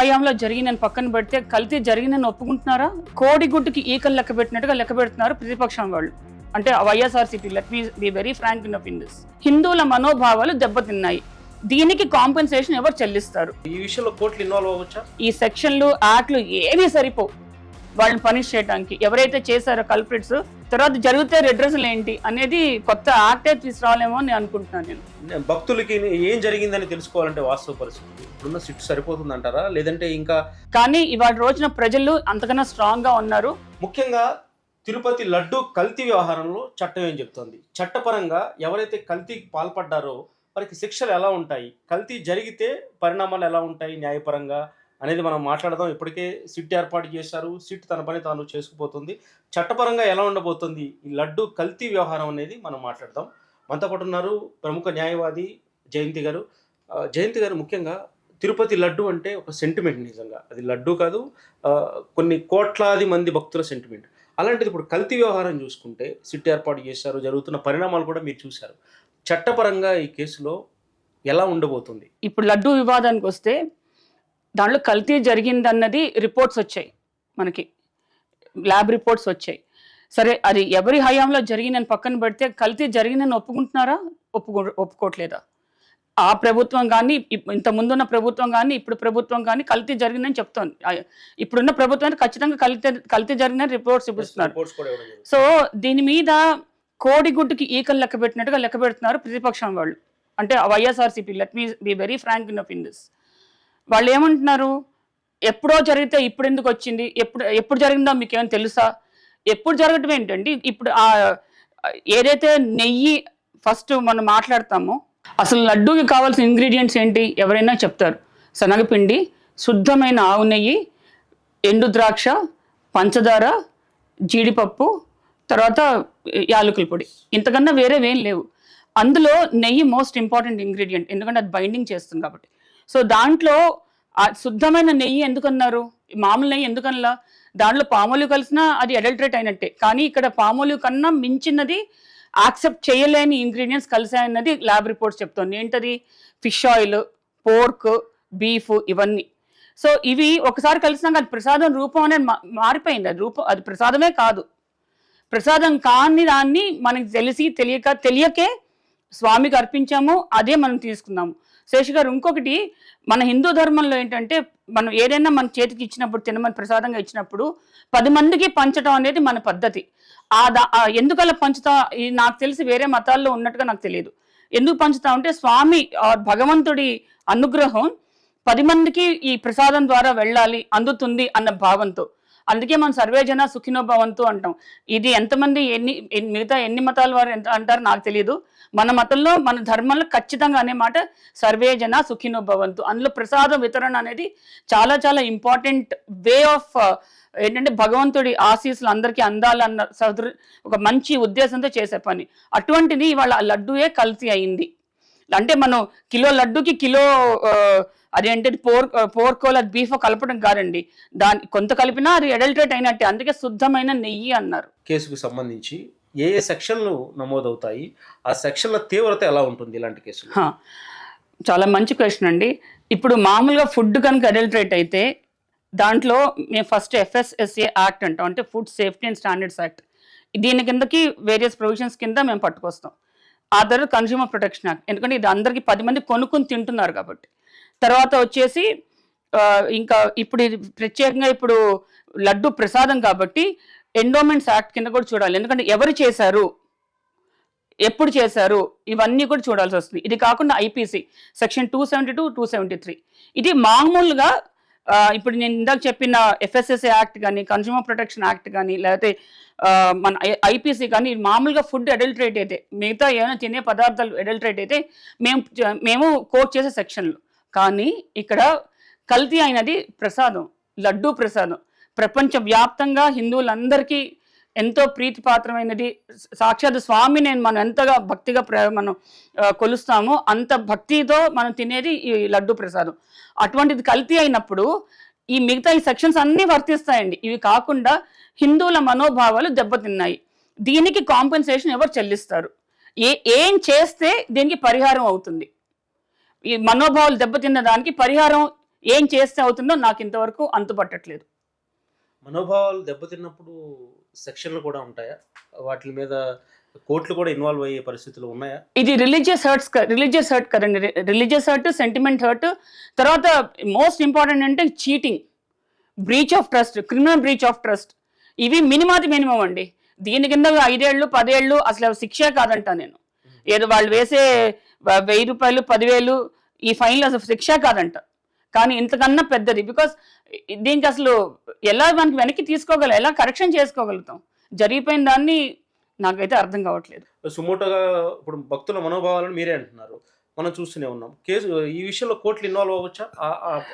హయాంలో జరిగిందని పక్కన పెడితే కల్తీ జరిగిందని ఒప్పుకుంటున్నారా? కోడిగుడ్డుకి ఈకలు లెక్క పెట్టినట్టుగా లెక్క పెడుతున్నారు ప్రతిపక్షం వాళ్ళు. అంటే YSRCP let me be very frank in in this. హిందువుల మనోభావాలు దెబ్బతిన్నాయి. దీనికి కాంపెన్సేషన్ ఎవరు చెల్లిస్తారు? ఈ విషయంలో కోర్టులు ఇన్వాల్వ్ అవ్వచ్చా? ఈ సెక్షన్లు యాక్ట్లు ఏమీ సరిపోవు. వాళ్ళని పనిష్ చేయడానికి ఎవరైతే చేశారో కల్ప్రిట్స్ తర్వాత జరిగితే రెడ్రెసల్ ఏంటి అనేది కొత్త యాక్టే తీసుకురావాలేమో అని నేను అనుకుంటున్నాను నేను. భక్తులకి ఏం జరిగిందని తెలుసుకోవాలంటే వాస్తవ పరిస్థితి. ఇప్పుడున్న సిట్ సరిపోతుంది అంటారా లేదంటే ఇంకా కానీ ఇవాళ రోజున ప్రజలు అంతకన్నా స్ట్రాంగ్గా ఉన్నారు. ముఖ్యంగా తిరుపతి లడ్డు కల్తీ వ్యవహారంలో చట్టం ఏం చెప్తోంది? చట్టపరంగా ఎవరైతే కల్తీకి పాల్పడ్డారో వారికి శిక్షలు ఎలా ఉంటాయి? కల్తీ జరిగితే పరిణామాలు ఎలా ఉంటాయి న్యాయపరంగా? అనేది మనం మాట్లాడదాం. ఇప్పటికే సిట్ ఏర్పాటు చేశారు. సిట్ తన పని తాను చేసుకుపోతుంది. చట్టపరంగా ఎలా ఉండబోతుంది? ఈ లడ్డు కల్తీ వ్యవహారం అనేది మనం మాట్లాడదాం. మనతో పాటు ఉన్నారు ప్రముఖ న్యాయవాది జయంతి గారు. జయంతి గారు ముఖ్యంగా తిరుపతి లడ్డు అంటే ఒక సెంటిమెంట్ నిజంగా. అది లడ్డు కాదు కొన్ని కోట్లాది మంది భక్తుల సెంటిమెంట్ అలాంటిది ఇప్పుడు కల్తీ వ్యవహారం చూసుకుంటే సిట్ ఏర్పాటు చేశారు. జరుగుతున్న పరిణామాలు కూడా మీరు చూశారు. చట్టపరంగా ఈ కేసులో ఎలా ఉండబోతుంది? ఇప్పుడు లడ్డు వివాదానికి వస్తే దాంట్లో కల్తీ జరిగిందన్నది రిపోర్ట్స్ వచ్చాయి మనకి. ల్యాబ్ రిపోర్ట్స్ వచ్చాయి. సరే అది ఎవరి హయాంలో జరిగిందని పక్కన పెడితే కల్తీ జరిగిందని ఒప్పుకుంటున్నారా? ఒప్పుకో ఒప్పుకోవట్లేదా? ఆ ప్రభుత్వం కానీ ఇంత ముందున్న ప్రభుత్వం కానీ ఇప్పుడు ప్రభుత్వం కానీ కల్తీ జరిగిందని చెప్తోంది. ఆ, ఇప్పుడున్న ప్రభుత్వం ఖచ్చితంగా కల్తీ కల్తీ జరిగిందని రిపోర్ట్స్ జరిగింది. సో దీని మీద కోడిగుడ్డుకి ఈకలు లెక్క పెట్టినట్టుగా లెక్క పెడుతున్నారు ప్రతిపక్షం వాళ్ళు. అంటే YSRCP let me be very frank in in this వాళ్ళు ఏమంటున్నారు ఎప్పుడో జరిగితే ఇప్పుడు ఎందుకు వచ్చింది? ఎప్పుడు ఎప్పుడు జరిగిందో మీకు ఏమైనా తెలుసా? ఎప్పుడు జరగటం ఏంటండి? ఇప్పుడు ఆ ఏదైతే నెయ్యి ఫస్ట్ మనం మాట్లాడతామో అసలు లడ్డూకి కావాల్సిన ఇంగ్రీడియంట్స్ ఏంటి? ఎవరైనా చెప్తారు. శనగపిండి శుద్ధమైన ఆవు నెయ్యి ఎండు ద్రాక్ష పంచదార జీడిపప్పు తర్వాత యాలకుల పొడి. ఇంతకన్నా వేరేవేం లేవు. అందులో నెయ్యి మోస్ట్ ఇంపార్టెంట్ ఇంగ్రీడియంట్. ఎందుకంటే అది బైండింగ్ చేస్తుంది కాబట్టి. సో దాంట్లో శుద్ధమైన నెయ్యి ఎందుకన్నారు? మామూలు నెయ్యి ఎందుకనలా? దాంట్లో పామోలు కలిసినా అది అడల్టరేట్ అయినట్టే. కానీ ఇక్కడ పామోలు కన్నా మించినది యాక్సెప్ట్ చేయలేని ఇంగ్రీడియంట్స్ కలిసాయన్నది ల్యాబ్ రిపోర్ట్స్ చెప్తోంది. ఏంటది? ఫిష్ ఆయిల్ పోర్క్ బీఫ్ ఇవన్నీ. సో ఇవి ఒకసారి కలిసినాక అది ప్రసాదం రూపం అనేది మా- మారిపోయింది. అది రూపం అది ప్రసాదమే కాదు. ప్రసాదం కాని దాన్ని మనకి తెలిసి తెలియక తెలియకే స్వామికి అర్పించాము. అదే మనం తీసుకున్నాము. శేషి గారు ఇంకొకటి మన హిందూ ధర్మంలో ఏంటంటే మనం ఏదైనా మన చేతికి ఇచ్చినప్పుడు తినమని ప్రసాదంగా ఇచ్చినప్పుడు పది మందికి పంచడం అనేది మన పద్ధతి. ఆ దా ఆ పంచుతా నాకు తెలిసి వేరే మతాల్లో ఉన్నట్టుగా నాకు తెలియదు. ఎందుకు పంచుతా అంటే స్వామి భగవంతుడి అనుగ్రహం పది మందికి ఈ ప్రసాదం ద్వారా వెళ్ళాలి అందుతుంది అన్న భావంతో. అందుకే మనం సర్వేజన సుఖినోభవంతు అంటాం. ఇది ఎంతమంది ఎన్ని మిగతా ఎన్ని మతాల వారు ఎంత అంటారో నాకు తెలియదు. మన మతంలో మన ధర్మంలో ఖచ్చితంగా అనే మాట సర్వేజన సుఖినో భవంతు. అందులో ప్రసాదం వితరణ అనేది చాలా చాలా ఇంపార్టెంట్ వే ఆఫ్ ఏంటంటే భగవంతుడి ఆశీస్సులు అందరికీ అందాలన్న సదృ ఒక మంచి ఉద్దేశంతో చేసే పని. అటువంటిది ఇవాళ లడ్డూయే కల్తీ అయింది. అంటే మనం కిలో లడ్డుకి కిలో అదేంటి పోర్ పోర్కోల బీఫ్ కలపడం కాదండి. దాని కొంత కలిపినా అది అడల్టరేట్ అయినట్టే. అందుకే శుద్ధమైన నెయ్యి అన్నారు. కేసుకు సంబంధించి ఏ ఏ సెక్షన్లు నమోదవుతాయి ఆ సెక్షన్ల తీవ్రత ఎలా ఉంటుంది ఇలాంటి కేసులు? చాలా మంచి క్వశ్చన్ అండి. ఇప్పుడు మామూలుగా ఫుడ్ కనుక అడల్టరేట్ అయితే దాంట్లో మేము ఫస్ట్ ఎఫ్ఎస్ఎస్ఏ యాక్ట్ అంటాం. అంటే food safety and standards act దీని కిందకి వేరియస్ ప్రొవిజన్స్ కింద మేము పట్టుకొస్తాం. ఆ తర్వాత కన్స్యూమర్ ప్రొటెక్షన్ యాక్ట్ ఎందుకంటే ఇది అందరికీ పది మంది కొనుక్కొని తింటున్నారు కాబట్టి. తర్వాత వచ్చేసి ఇంకా ఇప్పుడు ఇది ప్రత్యేకంగా ఇప్పుడు లడ్డు ప్రసాదం కాబట్టి ఎండోమెంట్స్ యాక్ట్ కింద కూడా చూడాలి. ఎందుకంటే ఎవరు చేశారు? ఎప్పుడు చేశారు? ఇవన్నీ కూడా చూడాల్సి వస్తుంది. ఇది కాకుండా IPC section two seventy two two seventy three ఇది మామూలుగా ఇప్పుడు నేను ఇందాక చెప్పిన ఎఫ్ఎస్ఎస్ఏ యాక్ట్ కానీ కన్స్యూమర్ ప్రొటెక్షన్ యాక్ట్ కానీ లేకపోతే మన ఐపీసీ కానీ మామూలుగా ఫుడ్ అడల్టరేట్ అయితే మిగతా ఏమైనా తినే పదార్థాలు అడల్ట్రేట్ అయితే మేము మేము కోట్ చేసే సెక్షన్లు కానీ ఇక్కడ కల్తీ అయినది ప్రసాదం లడ్డూ ప్రసాదం. ప్రపంచ వ్యాప్తంగా హిందువులందరికీ ఎంతో ప్రీతిపాత్రమైనది. సాక్షాత్ స్వామి నేను మనం ఎంతగా భక్తిగా ప్ర మనం కొలుస్తామో అంత భక్తితో మనం తినేది ఈ లడ్డు ప్రసాదం. అటువంటిది కల్తీ అయినప్పుడు ఈ మిగతా ఈ సెక్షన్స్ అన్నీ వర్తిస్తాయండి. ఇవి కాకుండా హిందువుల మనోభావాలు దెబ్బతిన్నాయి. దీనికి కాంపెన్సేషన్ ఎవరు చెల్లిస్తారు? ఏ ఏం చేస్తే దీనికి పరిహారం అవుతుంది? ఈ మనోభావాలు దెబ్బతిన్న దానికి పరిహారం ఏం చేస్తే అవుతుందో నాకు ఇంతవరకు అంతుపట్టట్లేదు. మనోభావాలు దెబ్బతిన్నప్పుడు సెక్షన్లు కూడా ఉంటాయా? వాటి మీద కోర్టులు కూడా ఇన్వాల్వ్ అయ్యే పరిస్థితులు ఉన్నాయా? ఇది రిలీజియస్ హర్ట్స్ రిలీజియస్ హర్ట్ కదండి. Religious hurt sentiment hurt. తర్వాత మోస్ట్ ఇంపార్టెంట్ అంటే cheating breach of trust criminal breach of trust. ఇవి మినిమాది మినిమం అండి. దీని కింద ఐదేళ్ళు పదేళ్ళు అసలు శిక్షే కాదంట నేను. ఏదో వాళ్ళు వేసే వెయ్యి రూపాయలు పదివేలు ఈ ఫైన్లు అసలు శిక్ష కాదంట. కానీ ఇంతకన్నా పెద్దది. బికాస్ దీనికి అసలు ఎలా మనకి వెనక్కి తీసుకోగలం ఎలా కరెక్షన్ చేసుకోగలుగుతాం? జరిగిపోయిన దాన్ని నాకైతే అర్థం కావట్లేదు. సుమోటోగా ఇప్పుడు భక్తుల మనోభావాలను మీరే అంటున్నారు. మనం చూస్తూనే ఉన్నాం. కేసు ఈ విషయంలో కోర్టులు ఇన్వాల్వ్ అవ్వచ్చా?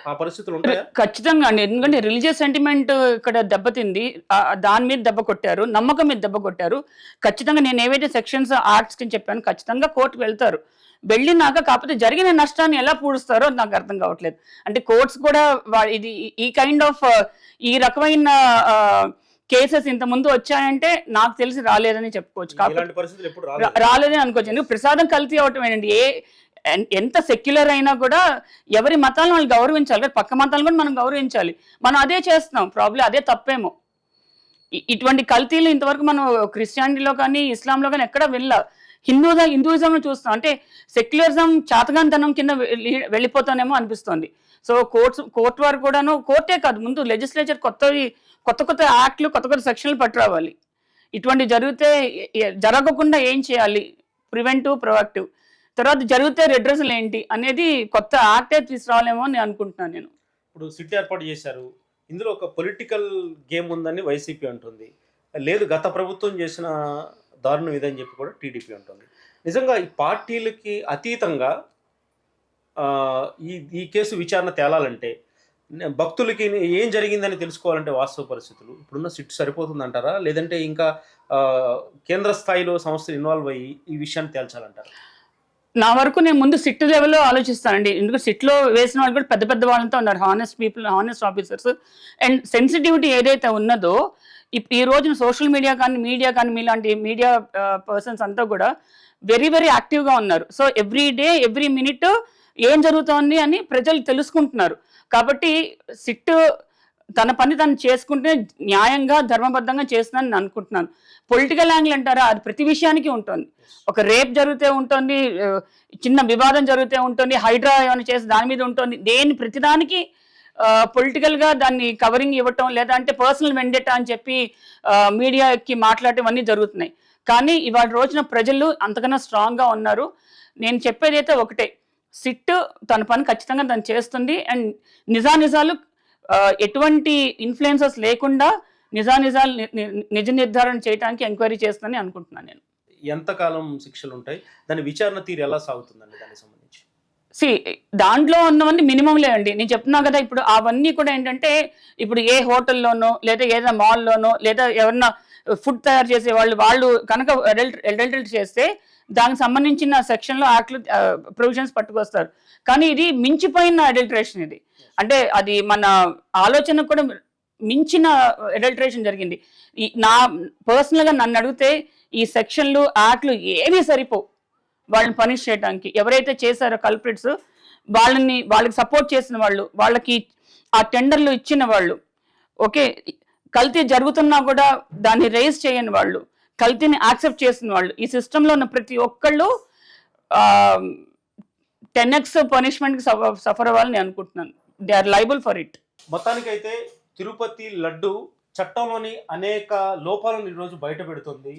ఆ- పరిస్థితులు ఉంటాయా? ఖచ్చితంగా అండి. ఎందుకంటే రిలీజియస్ సెంటిమెంట్ ఇక్కడ దెబ్బతింది. దాని మీద దెబ్బ కొట్టారు నమ్మకం మీద దెబ్బ కొట్టారు. ఖచ్చితంగా నేను ఏవైతే సెక్షన్స్ ఆర్ట్స్కి చెప్పాను ఖచ్చితంగా కోర్టుకు వెళ్తారు. వెళ్ళినాక కాకపోతే జరిగిన నష్టాన్ని ఎలా పూడుస్తారో నాకు అర్థం కావట్లేదు. అంటే కోర్ట్స్ కూడా ఇది ఈ- కైండ్ ఆఫ్ ఈ రకమైన కేసెస్ ఇంత ముందు వచ్చాయంటే నాకు తెలిసి రాలేదని చెప్పుకోవచ్చు. రాలేదని అనుకోవచ్చు. ఎందుకు? ప్రసాదం కల్తీ అవటం ఏంటండి? ఏ ఎంత సెక్యులర్ అయినా కూడా ఎవరి మతాలను వాళ్ళు గౌరవించాలి కదా? పక్క మతాలను కూడా మనం గౌరవించాలి. మనం అదే చేస్తున్నాం. ప్రాబ్లం అదే తప్పేమో. ఇటువంటి కల్తీలు ఇంతవరకు మనం క్రిస్టియానిటీలో కానీ ఇస్లాంలో కానీ ఎక్కడ వెళ్ళ హిందూజం హిందూయిజంను చూస్తాం అంటే సెక్యులరిజం చాతగాంతనం కింద వెళ్ళి వెళ్ళిపోతానేమో అనిపిస్తుంది. సో కోర్ట్స్ కోర్టు వారు కూడాను కోర్టే కాదు ముందు లెజిస్లేచర్ కొత్తవి కొత్త కొత్త యాక్ట్లు కొత్త కొత్త సెక్షన్లు పట్టురావాలి ఇటువంటి జరిగితే జరగకుండా ఏం చేయాలి? Preventive proactive. తర్వాత జరిగితే రెడ్రస్లు ఏంటి అనేది కొత్త యాక్టే తీసుకురావాలేమో అని నేను అనుకుంటున్నాను నేను. ఇప్పుడు సిట్ ఏర్పాటు చేశారు. ఇందులో ఒక పొలిటికల్ గేమ్ ఉందని వైసీపీ అంటుంది. లేదు గత ప్రభుత్వం చేసిన దారుణం ఇదని చెప్పి కూడా టీడీపీ ఉంటుంది నిజంగా ఈ పార్టీలకి అతీతంగా ఈ ఈ కేసు విచారణ తేలాలంటే భక్తులకి ఏం జరిగిందని తెలుసుకోవాలంటే వాస్తవ పరిస్థితులు. ఇప్పుడున్న సిట్ సరిపోతుందంటారా? లేదంటే ఇంకా కేంద్ర స్థాయిలో సంస్థలు ఇన్వాల్వ్ అయ్యి ఈ విషయాన్ని తేల్చాలంటారా? నా వరకు నేను ముందు సిట్ లెవెల్లో ఆలోచిస్తానండి. ఎందుకంటే సిట్లో వేసిన వాళ్ళు కూడా పెద్ద పెద్ద వాళ్ళంతా ఉన్నారు. Honest people honest officers and sensitivity ఏదైతే ఉన్నదో ఈ రోజున సోషల్ మీడియా కానీ మీడియా కానీ మీలాంటి మీడియా పర్సన్స్ అంతా కూడా వెరీ వెరీ యాక్టివ్గా ఉన్నారు. So every day every minute ఏం జరుగుతోంది అని ప్రజలు తెలుసుకుంటున్నారు. కాబట్టి సిట్ తన పని తను చేసుకుంటే న్యాయంగా ధర్మబద్ధంగా చేస్తుందని నేను అనుకుంటున్నాను. పొలిటికల్ యాంగిల్ అంటారా? అది ప్రతి విషయానికి ఉంటుంది. ఒక రేప్ జరిగితే ఉంటుంది చిన్న వివాదం జరిగితే ఉంటుంది హైడ్రా ఏమైనా చేసి దాని మీద ఉంటుంది. దేని ప్రతిదానికి పొలిటికల్గా దాన్ని కవరింగ్ ఇవ్వటం లేదా అంటే పర్సనల్ వెండెట్ అని చెప్పి మీడియాకి మాట్లాడటం అన్నీ జరుగుతున్నాయి. కానీ ఇవాళ రోజున ప్రజలు అంతకన్నా స్ట్రాంగ్గా ఉన్నారు. నేను చెప్పేది అయితే ఒకటే. సిట్ తన పని ఖచ్చితంగా తను చేస్తుంది. అండ్ నిజానిజాలు ఎటువంటి ఇన్ఫ్లుయెన్సెస్ లేకుండా నిజానిజాలు ని- నిజ నిర్ధారణ చేయడానికి ఎంక్వైరీ చేస్తుందని అనుకుంటున్నాను నేను. ఎంతకాలం శిక్షలు ఉంటాయి దాని విచారణ తీరు ఎలా సాగుతుందండి దానికి సి దాంట్లో ఉన్నవన్నీ మినిమంలే అండి. నేను చెప్తున్నా కదా ఇప్పుడు అవన్నీ కూడా ఏంటంటే ఇప్పుడు ఏ హోటల్లోనో లేదా ఏదైనా మాల్లోనో లేదా ఎవరన్నా ఫుడ్ తయారు చేసే వాళ్ళు వాళ్ళు కనుక అడల్ట్ చేస్తే దానికి సంబంధించిన సెక్షన్లో యాక్ట్లు ప్రొవిజన్స్ పట్టుకొస్తారు. కానీ ఇది మించిపోయిన అడల్టరేషన్ ఇది. అంటే అది మన ఆలోచన కూడా మించిన అడల్టరేషన్ జరిగింది. ఈ నా పర్సనల్గా నన్ను అడిగితే ఈ సెక్షన్లు యాక్ట్లు ఏమీ సరిపోవు. వాళ్ళని పనిష్ చేయడానికి ఎవరైతే చేశారో కల్ప్రిట్స్ వాళ్ళని వాళ్ళకి సపోర్ట్ చేసిన వాళ్ళు వాళ్ళకి ఆ టెండర్లు ఇచ్చిన వాళ్ళు ఓకే కల్తీ జరుగుతున్నా కూడా దాన్ని రేజ్ చేయని వాళ్ళు కల్తీని యాక్సెప్ట్ చేసిన వాళ్ళు ఈ సిస్టంలో ఉన్న ప్రతి ఒక్కళ్ళు టెన్ ఎక్స్ పనిష్మెంట్కి సఫర్ అవ్వాలని నేను అనుకుంటున్నాను. They are liable for it మొత్తానికైతే తిరుపతి లడ్డు చట్టంలోని అనేక లోపాలను ఈరోజు బయట పెడుతుంది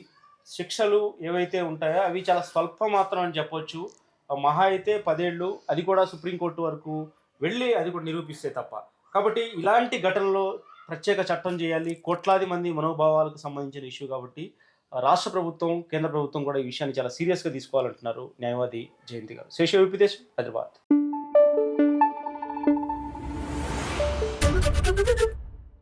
శిక్షలు ఏవైతే ఉంటాయో అవి చాలా స్వల్ప మాత్రం అని చెప్పొచ్చు. మహా అయితే పదేళ్ళు అది కూడా సుప్రీంకోర్టు వరకు వెళ్ళి అది కూడా నిరూపిస్తే తప్ప. కాబట్టి ఇలాంటి ఘటనలో ప్రత్యేక చట్టం చేయాలి. కోట్లాది మంది మనోభావాలకు సంబంధించిన ఇష్యూ కాబట్టి రాష్ట్ర ప్రభుత్వం కేంద్ర ప్రభుత్వం కూడా ఈ విషయాన్ని చాలా సీరియస్గా తీసుకోవాలంటున్నారు న్యాయవాది జయంతి గారు. శేష విపిదేశ్ హైదరాబాద్.